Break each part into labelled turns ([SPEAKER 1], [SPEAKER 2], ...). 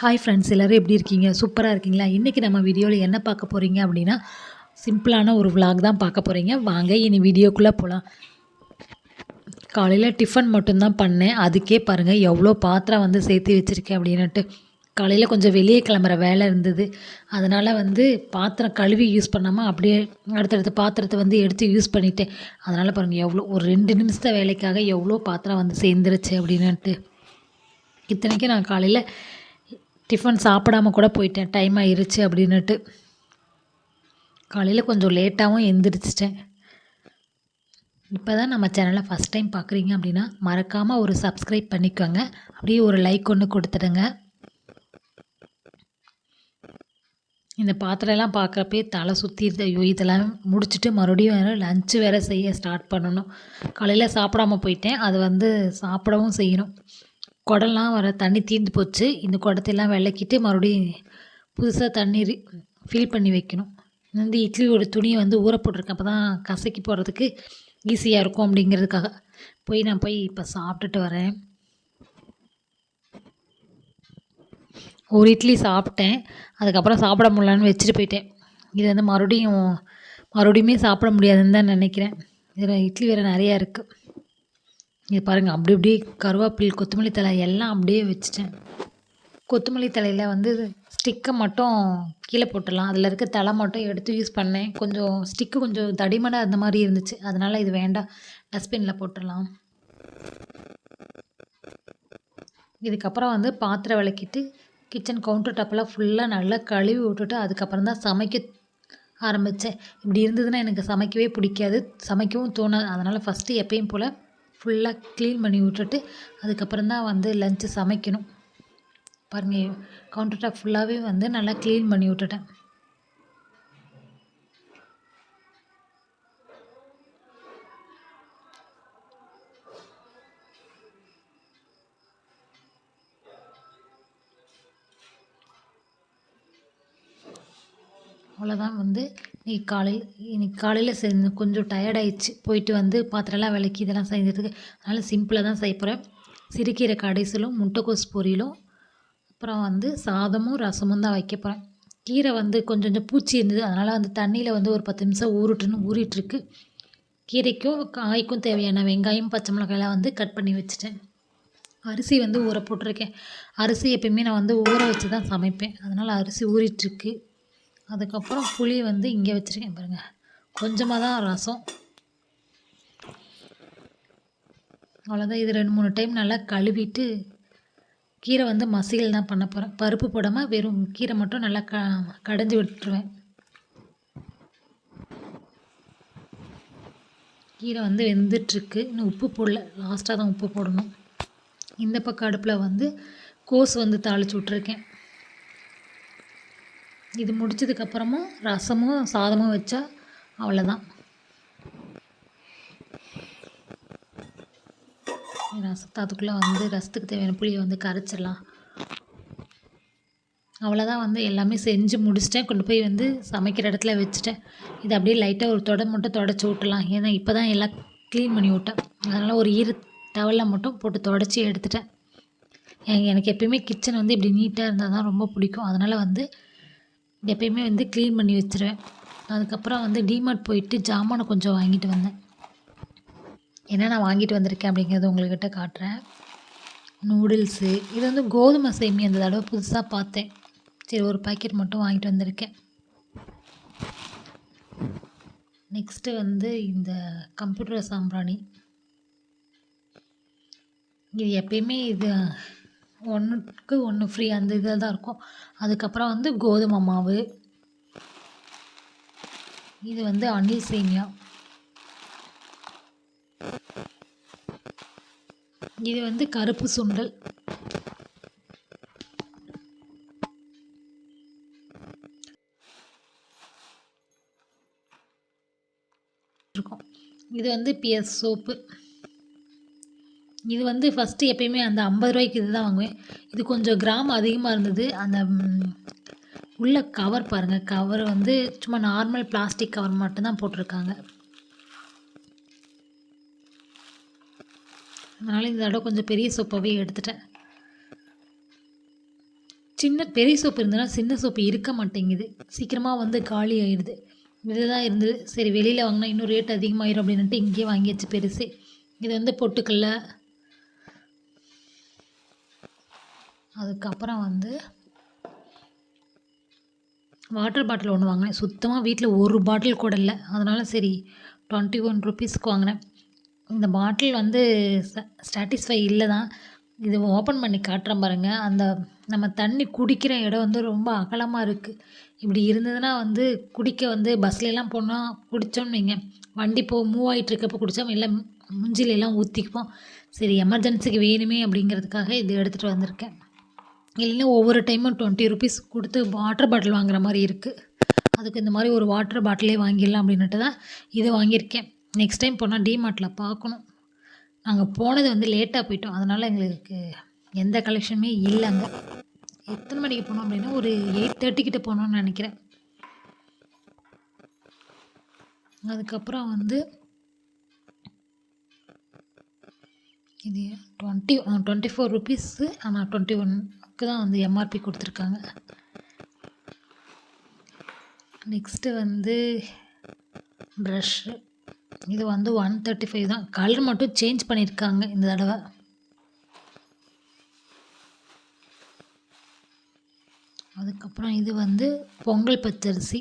[SPEAKER 1] Hi friends எல்லோரும் எப்படி இருக்கீங்க? சூப்பராக இருக்கீங்களா? இன்றைக்கி நம்ம வீடியோவில் என்ன பார்க்க போகிறீங்க அப்படின்னா சிம்பிளான ஒரு vlog தான் பார்க்க போகிறீங்க வாங்க இனி வீடியோக்குள்ளே போகலாம் காலையில் டிஃபன் மட்டும்தான் பண்ணேன். அதுக்கே பாருங்கள் எவ்வளோ பாத்திரம் வந்து சேர்த்து வச்சுருக்கேன் அப்படின்னுட்டு. காலையில் கொஞ்சம் வெளியே கிளம்புற வேலை இருந்தது. அதனால் வந்து பாத்திரம் கழுவி யூஸ் பண்ணாமல் அப்படியே அடுத்தடுத்த பாத்திரத்தை வந்து எடுத்து யூஸ் பண்ணிட்டேன். அதனால் பாருங்கள் எவ்வளோ ஒரு ரெண்டு நிமிஷத்த வேலைக்காக எவ்வளோ பாத்திரம் வந்து சேர்ந்துருச்சு அப்படின்னுட்டு. இத்தனைக்கும் நான் காலையில் டிஃபன் சாப்பிடாம கூட போயிட்டேன். டைம் ஆயிருச்சு அப்படின்னுட்டு. காலையில் கொஞ்சம் லேட்டாகவும் எந்திரிச்சிட்டேன். இப்போ தான் நம்ம சேனலை ஃபஸ்ட் டைம் பார்க்குறீங்க அப்படின்னா மறக்காமல் ஒரு சப்ஸ்கிரைப் பண்ணிக்கோங்க. அப்படியே ஒரு லைக் ஒன்று கொடுத்துடுங்க. இந்த பாத்திரம்லாம் பார்க்குறப்பே தலை சுற்றிடுது ஐயோ இதெல்லாம் முடிச்சுட்டு மறுபடியும் வேறு லஞ்சு வேறு செய்ய ஸ்டார்ட் பண்ணணும். காலையில் சாப்பிடாம போயிட்டேன். அது வந்து சாப்பிடவும் செய்யணும். குடம்லாம் வர தண்ணி தீர்ந்து போச்சு. இந்த குடத்தையெல்லாம் விளக்கிட்டு மறுபடியும் புதுசாக தண்ணி ஃபில் பண்ணி வைக்கணும். வந்து இட்லியோட துணியை வந்து ஊற போட்டிருக்கேன். அப்போ தான் கசக்கி போடுறதுக்கு ஈஸியாக இருக்கும் அப்படிங்கிறதுக்காக. போய் நான் போய் இப்போ சாப்பிட்டுட்டு வரேன். ஒரு இட்லி சாப்பிட்டேன். அதுக்கப்புறம் சாப்பிட முடியலன்னு வச்சுட்டு போயிட்டேன். இது வந்து மறுபடியும் மறுபடியுமே சாப்பிட முடியாதுன்னு தான் நினைக்கிறேன். இதில் இட்லி வேறு நிறையா இருக்குது இது பாருங்கள் அப்படி இப்படி கருவேப்பில் கொத்தமல்லி தழை எல்லாம் அப்படியே வச்சுட்டேன். கொத்தமல்லி தலையில் வந்து ஸ்டிக்கை மட்டும் கீழே போட்டுடலாம். அதில் இருக்க தலை மட்டும் எடுத்து யூஸ் பண்ணேன். கொஞ்சம் ஸ்டிக்கு கொஞ்சம் தடிமனாக அந்த மாதிரி இருந்துச்சு. அதனால் இது வேண்டாம். டஸ்ட்பினில் போட்டுடலாம். இதுக்கப்புறம் வந்து பாத்திரம் விளக்கிட்டு கிச்சன் கவுண்டர் டாப்பெல்லாம் ஃபுல்லாக நல்லா கழுவி விட்டுட்டு அதுக்கப்புறம் தான் சமைக்க ஆரம்பித்தேன் இப்படி இருந்ததுன்னா எனக்கு சமைக்கவே பிடிக்காது. சமைக்கவும் தோணாது. அதனால் ஃபஸ்ட்டு எப்பயும் போல் ஃபுல்லாக க்ளீன் பண்ணி விட்டுட்டு அதுக்கப்புறம் தான் வந்து லஞ்சு சமைக்கணும். பாருங்கள் கவுண்டர் டாப் ஃபுல்லாகவே வந்து நல்லா க்ளீன் பண்ணி விட்டுட்டேன். அவ்வளோதான் வந்து இன்னைக்கு காலையில் இன்னைக்கு காலையில் செஞ்சு கொஞ்சம் டயர்டாயிடுச்சு போயிட்டு வந்து பாத்திரம்லாம் விளக்கி இதெல்லாம் செஞ்சதுக்கு அதனால் சிம்பிளாக தான் செய்ய போகிறேன் சிறுகீரை கடைசலும் முட்டைக்கோஸ் பொரியலும் அப்புறம் வந்து சாதமும் ரசமும் தான் வைக்க போகிறேன் கீரை வந்து கொஞ்சம் கொஞ்சம் பூச்சி இருந்தது. அதனால் வந்து தண்ணியில் வந்து ஒரு பத்து நிமிஷம் ஊறிட்டுன்னு ஊறிட்டுருக்கு. கீரைக்கும் காய்க்கும் தேவையான வெங்காயம் பச்சை மிளகாயெல்லாம் வந்து கட் பண்ணி வச்சுட்டேன். அரிசி வந்து ஊற போட்டிருக்கேன். அரிசி எப்பயுமே நான் வந்து ஊற வச்சு தான் சமைப்பேன். அதனால் அரிசி ஊறிட்டுருக்கு. அதுக்கப்புறம் புளி வந்து இங்கே வச்சுருக்கேன் பாருங்கள் கொஞ்சமாக தான் ரசம். அவ்வளோதான் இது ரெண்டு மூணு டைம் நல்லா கழுவிட்டு கீரை வந்து மசியல் தான் பண்ண போகிறேன் பருப்பு போடாமல் வெறும் கீரை மட்டும் நல்லா க கடைஞ்சி விட்டுருவேன். கீரை வந்து வெந்துட்டுருக்கு. இன்னும் உப்பு போடல. லாஸ்ட்டாக தான் உப்பு போடணும். இந்த பக்கம் அடுப்பில் வந்து கோஸ் வந்து தாளித்து விட்ருக்கேன் இது முடிச்சதுக்கப்புறமும் ரசமும் சாதமும் வச்சா அவ்வளோதான் ரசத்தாத்துக்குள்ளே வந்து ரசத்துக்கு தேவையான புளியை வந்து கரைச்சிடலாம். அவ்வளோதான் வந்து எல்லாமே செஞ்சு முடிச்சிட்டேன். கொண்டு போய் வந்து சமைக்கிற இடத்துல வச்சுட்டேன். இது அப்படியே லைட்டாக ஒரு தொட மட்டும் தொடச்சி விட்டலாம் ஏன்னா இப்போ தான் எல்லாம் க்ளீன் பண்ணி விட்டேன். அதனால் ஒரு ஈர டவலில் மட்டும் போட்டு தொடச்சி எடுத்துட்டேன். எனக்கு எப்பயுமே கிச்சன் வந்து இப்படி நீட்டாக இருந்தால் தான் ரொம்ப பிடிக்கும். அதனால் வந்து எப்பயுமே வந்து க்ளீன் பண்ணி வச்சுருவேன். அதுக்கப்புறம் வந்து டிமார்ட் போயிட்டு ஜாமானை கொஞ்சம் வாங்கிட்டு வந்தேன். என்ன நான் வாங்கிட்டு வந்திருக்கேன் அப்படிங்கிறது உங்கள்கிட்ட காட்டுறேன். நூடுல்ஸு இது வந்து கோதுமை சேமி அந்த தடவை புதுசாக பார்த்தேன். சரி ஒரு பாக்கெட் மட்டும் வாங்கிட்டு வந்திருக்கேன். நெக்ஸ்ட்டு வந்து இந்த கம்ப்யூட்டர் சாம்பிராணி. இது எப்பயுமே இது ஒன்றுக்கு ஒன்று ஃப்ரீ அந்த இதில் தான் இருக்கும். அதுக்கப்புறம் வந்து கோதுமை மாவு. இது வந்து அணில் சேமியா. இது வந்து கருப்பு சுண்டல். இருக்கும். இது வந்து பிஎஸ் சோப்பு. இது வந்து ஃபஸ்ட்டு எப்பயுமே அந்த ஐம்பது ரூபாய்க்கு இது தான் வாங்குவேன். இது கொஞ்சம் கிராம் அதிகமாக இருந்தது. அந்த உள்ள கவர் பாருங்கள் கவர் வந்து சும்மா நார்மல் பிளாஸ்டிக் கவர் மட்டும்தான் போட்டிருக்காங்க. அதனால் இந்த தடவை கொஞ்சம் பெரிய சோப்பாகவே எடுத்துட்டேன். சின்ன பெரிய சோப்பு இருந்ததுன்னா சின்ன சோப்பு இருக்க மாட்டேங்குது. சீக்கிரமாக வந்து காலி ஆயிடுது. இதுதான் இருந்தது. சரி வெளியில் வாங்கினா இன்னும் ரேட் அதிகமாயிரும் அப்படின்ட்டு இங்கேயே வாங்கியாச்சு பெருசு. இது வந்து பொட்டுக்கல்ல அதுக்கப்புறம் வந்து வாட்டர் பாட்டில் ஒன்று வாங்கினேன். சுத்தமாக வீட்டில் ஒரு பாட்டில் கூட இல்லை. அதனால் சரி டுவெண்ட்டி ஒன் ருபீஸ்க்கு வாங்கினேன். இந்த பாட்டில் வந்து சாட்டிஸ்ஃபை இல்லை தான். இது ஓப்பன் பண்ணி காட்டுறேன் பாருங்கள் அந்த நம்ம தண்ணி குடிக்கிற இடம் வந்து ரொம்ப அகலமாக இருக்குது இப்படி இருந்ததுன்னா வந்து குடிக்க வந்து பஸ்லெலாம் போனால் குடித்தோம்னு வைங்க. வண்டி போ மூவ் ஆகிட்டு இருக்கப்போ குடித்தோம் இல்லை மூஞ்சிலெல்லாம் ஊற்றிக்குவோம் சரி எமர்ஜென்சிக்கு வேணுமே அப்படிங்கிறதுக்காக இது எடுத்துகிட்டு வந்திருக்கேன். இல்லைன்னா ஒவ்வொரு டைமும் டுவெண்ட்டி ருபீஸ் கொடுத்து வாட்டர் பாட்டில் வாங்குற மாதிரி இருக்குது அதுக்கு இந்த மாதிரி ஒரு வாட்டர் பாட்டிலே வாங்கிடலாம் அப்படின்னுட்டு தான் இது வாங்கியிருக்கேன். நெக்ஸ்ட் டைம் போனால் டிமார்ட்டில் பார்க்கணும். நாங்கள் போனது வந்து லேட்டாக போயிட்டோம். அதனால் எங்களுக்கு எந்த கலெக்ஷனுமே இல்லைங்க எத்தனை மணிக்கு போனோம் அப்படின்னா ஒரு எயிட் தேர்ட்டி கிட்ட போனோம்னு நினைக்கிறேன். அதுக்கப்புறம் வந்து இது டுவெண்ட்டி டுவெண்ட்டி ஃபோர் ருபீஸு ஆனால் டுவெண்ட்டி ஒன் ஒன்க்கு தான் வந்து எம்ஆர்பி கொடுத்துருக்காங்க. நெக்ஸ்ட்டு வந்து ப்ரஷ்ஷு இது வந்து ஒன் தேர்ட்டி ஃபைவ் தான். கலர் மட்டும் சேஞ்ச் பண்ணியிருக்காங்க இந்த தடவை. அதுக்கப்புறம் இது வந்து பொங்கல் பச்சரிசி.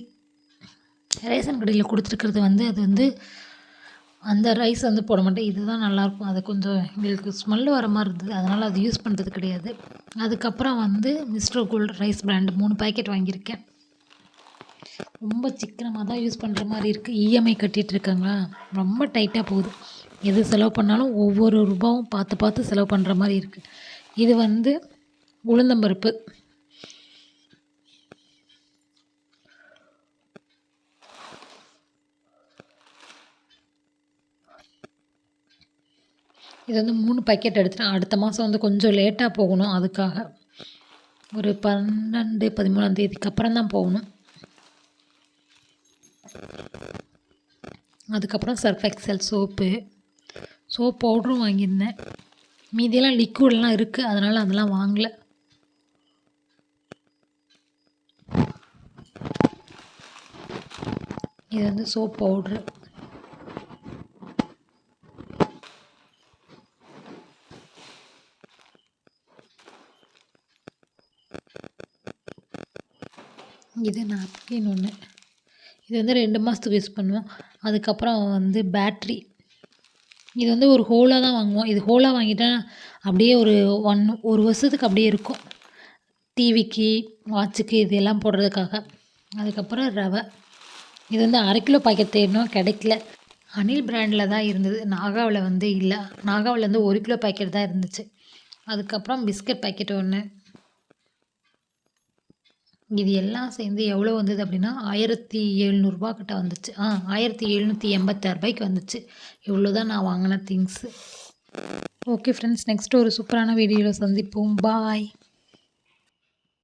[SPEAKER 1] ரேஷன் கடையில் கொடுத்துருக்கிறது வந்து அது வந்து அந்த ரைஸ் வந்து போட மாட்டேன். இதுதான் நல்லாயிருக்கும் அது கொஞ்சம் எங்களுக்கு ஸ்மெல் வர மாதிரி இருந்தது. அதனால் அது யூஸ் பண்ணுறது கிடையாது. அதுக்கப்புறம் வந்து மிஸ்டர் கோல்டு ரைஸ் பிராண்டு மூணு பாக்கெட் வாங்கியிருக்கேன். ரொம்ப சிக்கனமாக தான் யூஸ் பண்ணுற மாதிரி இருக்குது இஎம்ஐ கட்டிகிட்டு இருக்காங்களா? ரொம்ப டைட்டாக போகுது. எது செலவு பண்ணாலும் ஒவ்வொரு ரூபாவும் பார்த்து பார்த்து செலவு பண்ணுற மாதிரி இருக்குது இது வந்து உளுந்தம்பருப்பு. இது வந்து மூணு பாக்கெட் எடுத்துட்டேன் அடுத்த மாதம் வந்து கொஞ்சம் லேட்டாக போகணும் அதுக்காக. ஒரு பன்னெண்டு பதிமூணாம் தேதிக்கு அப்புறம் தான் போகணும். அதுக்கப்புறம் சர்ஃப் எக்ஸல் சோப்பு சோப் பவுடரும் வாங்கியிருந்தேன். மீதியெல்லாம் லிக்விடெலாம் இருக்குது அதனால் அதெல்லாம் வாங்கலை. இது வந்து சோப் பவுட்ரு இது நாப்கின் ஒன்று இது வந்து ரெண்டு மாதத்துக்கு யூஸ் பண்ணுவோம். அதுக்கப்புறம் வந்து பேட்ரி. இது வந்து ஒரு ஹோலாக தான் வாங்குவோம். இது ஹோலாக வாங்கிட்டா அப்படியே ஒரு ஒன் ஒரு வருஷத்துக்கு அப்படியே இருக்கும். டிவிக்கு வாட்சுக்கு இது எல்லாம் போடுறதுக்காக. அதுக்கப்புறம் ரவை. இது வந்து அரை கிலோ பாக்கெட் தேடணும் கிடைக்கல. அனில் பிராண்டில் தான் இருந்தது. நாகாவில் வந்து இல்லை. நாகாவில் வந்து ஒரு கிலோ பாக்கெட் தான் இருந்துச்சு. அதுக்கப்புறம் பிஸ்கட் பாக்கெட் ஒன்று இது எல்லாம் சேர்ந்து எவ்வளோ வந்தது அப்படின்னா ஆயிரத்தி எழுநூறுபா கிட்ட வந்துச்சு. ஆ ஆயிரத்தி எழுநூற்றி எண்பத்தாறு ரூபாய்க்கு வந்துச்சு. இவ்வளோ தான் நான் வாங்கின திங்ஸு ஓகே ஃப்ரெண்ட்ஸ் நெக்ஸ்ட் ஒரு சூப்பரான வீடியோவில் சந்திப்போம். பாய்